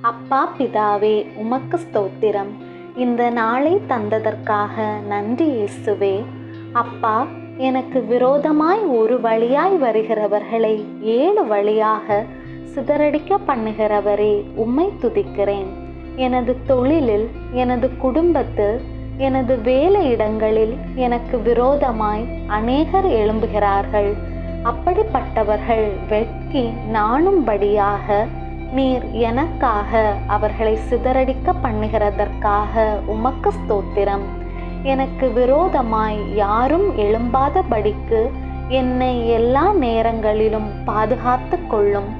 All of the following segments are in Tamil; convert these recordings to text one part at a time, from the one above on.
அப்பா பிதாவே உமக்கு ஸ்தோத்திரம். இந்த நாளை தந்ததற்காக நன்றி இயேசுவே. அப்பா எனக்கு விரோதமாய் ஒரு வழியாய் வருகிறவர்களை ஏழு வழியாக சிதறடிக்க பண்ணுகிறவரே உம்மை துதிக்கிறேன். எனது தொழிலில் எனது குடும்பத்தில் எனது வேலை இடங்களில் எனக்கு விரோதமாய் அநேகர் எழும்புகிறார்கள். அப்படிப்பட்டவர்கள் வெட்கி நாணும்படியாக நீர் எனக்காக அவர்களை சிதறடிக்க பண்ணுகிறதற்காக உமக்கு ஸ்தோத்திரம். எனக்கு விரோதமாய் யாரும் எழும்பாதபடிக்கு என்னை எல்லா நேரங்களிலும் பாதுகாத்து கொள்ளும்.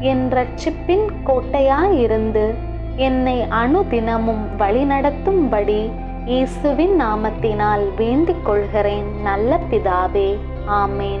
என் ரட்சிப்பின் கோட்டையாயிருந்து என்னை அணுதினமும் வழிநடத்தும்படி இயேசுவின் நாமத்தினால் வேண்டிக் கொள்கிறேன் நல்ல பிதாவே. ஆமேன்.